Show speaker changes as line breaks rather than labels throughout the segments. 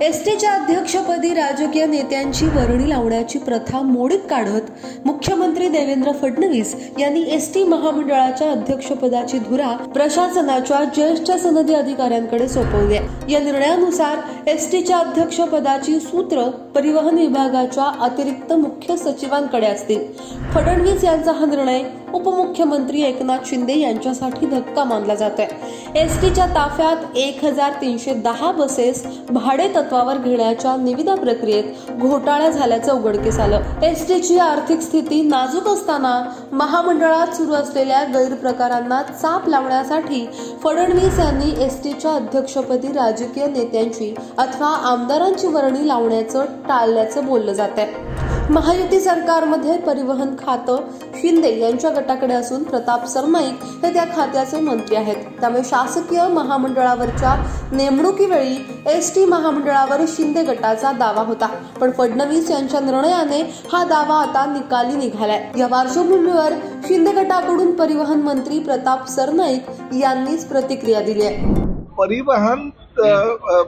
एसटीच्या अध्यक्षपदी राजकीय नेत्यांची वर्णी लावण्याची प्रथा मोडीत काढत मुख्यमंत्री देवेंद्र फडणवीस यांनी एसटी महामंडळाच्या अध्यक्षपदाची धुरा प्रशासनाच्या ज्येष्ठ सनदी अधिकाऱ्यांकडे सोपवली आहे. या निर्णयानुसार एसटीच्या अध्यक्षपदाची सूत्र परिवहन विभागाच्या अतिरिक्त मुख्य सचिवांकडे असतील. फडणवीस यांचा हा निर्णय उपमुख्यमंत्री एकनाथ शिंदे यांच्यासाठी धक्का मानला जातो आहे एस टीच्या ताफ्यात एक हजार तीनशे दहा बसेस भाडे तत्वावर घेण्याच्या निविदा प्रक्रियेत घोटाळा झाल्याचं उघडकीस आलं. एस टीची आर्थिक स्थिती नाजूक असताना महामंडळात सुरू असलेल्या गैरप्रकारांना चाप लावण्यासाठी फडणवीस यांनी एस टीच्या अध्यक्षपदी राजकीय नेत्यांची अथवा आमदारांची वर्णी लावण्याचं टाळल्याचं बोललं जात आहे महायुती सरकारमध्ये परिवहन खातं शिंदे यांच्या गटाकडे असून प्रताप सरनाईक हे त्या खात्याचे मंत्री आहेत. त्यामुळे शासकीय महामंडळावरच्या नेमणुकीवेळी एस टी महामंडळावर शिंदे गटाचा दावा होता. पण फडणवीस यांच्या निर्णयाने हा दावा आता निकाली निघालाय. या पार्श्वभूमीवर शिंदे गटाकडून परिवहन मंत्री प्रताप सरनाईक यांनीच प्रतिक्रिया दिली आहे.
परिवहन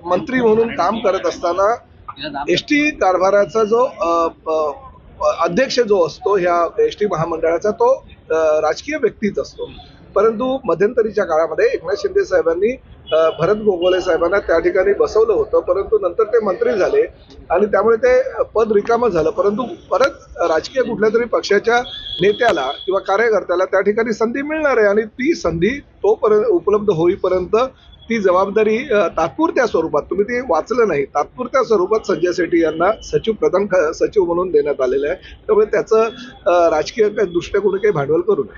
मंत्री म्हणून काम करत असताना एस टी कारभाराचा जो अध्यक्ष जो असतो ह्या एस टी महामंडळाचा तो राजकीय व्यक्तीच असतो. परंतु मध्यंतरीच्या काळामध्ये एकनाथ शिंदे साहेबांनी भरत गोगोले साहेबांना त्या ठिकाणी बसवलं होतं परंतु नंतर ते मंत्री झाले आणि त्यामुळे ते पद रिकामं झालं. परंतु परत राजकीय कुठल्या तरी पक्षाच्या नेत्याला किंवा कार्यकर्त्याला त्या ठिकाणी संधी मिळणार आहे आणि ती संधी तोपर्यंत उपलब्ध होईपर्यंत ती जबाबदारी तात्पुरत्या स्वरूपात तुम्ही ते वाचलं नाही तात्पुरत्या स्वरूपात संजय सेठी यांना सचिव प्रधान सचिव म्हणून देण्यात आलेलं आहे. त्यामुळे त्याचं राजकीय कोणी काही भांडवल करू नये.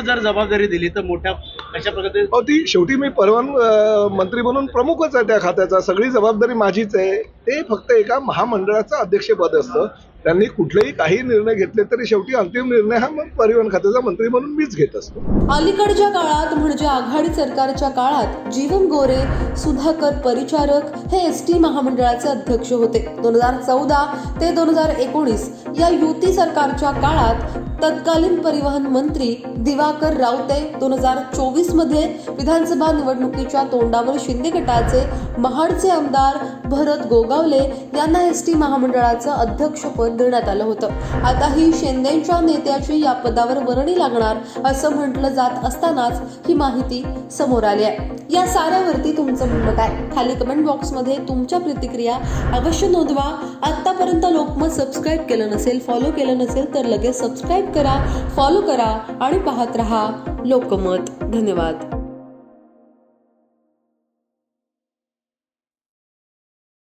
जर जबाबदारी दिली तर मोठ्या अशा प्रकारे?
ती शेवटी मी परिवहन अ, मंत्री म्हणून प्रमुखच आहे त्या खात्याचा. सगळी जबाबदारी माझीच आहे. ते फक्त एका महामंडळाचं अध्यक्षपद असतं. त्यांनी कुठलेही काही निर्णय घेतले तरी शेवटी अंतिम निर्णय हा मग परिवहन खात्याचा मंत्री म्हणून मीच घेत असतो.
अलीकडच्या काळात म्हणजे आघाडी सरकारच्या काळात जीवन गोरे सुधाकर परिचारक हे एस टी महामंडळाचे अध्यक्ष होते. दोन हजार चौदा ते दोन हजार एकोणीस या युती सरकारच्या काळात तत्कालीन परिवहन मंत्री दिवाकर रावते दोन हजार चोवीसमध्ये विधानसभा निवडणुकीच्या तोंडावर शिंदे गटाचे महाडचे आमदार भरत गोगावले यांना एस टी महामंडळाचं अध्यक्षपद देण्यात आलं होतं. आता ही शिंदेच्या नेत्याची या पदावर वर्णी लागणार असं म्हटलं जात असतानाच ही माहिती समोर आली आहे. या साऱ्यावरती तुमचं म्हणणं काय? खाली कमेंट बॉक्समध्ये तुमच्या प्रतिक्रिया अवश्य नोंदवा. आत्तापर्यंत लोकमत सबस्क्राईब केलं नसेल फॉलो केलं नसेल तर लगेच सबस्क्राईब करा फॉलो करा आणि पाहत रहा लोकमत. धन्यवाद.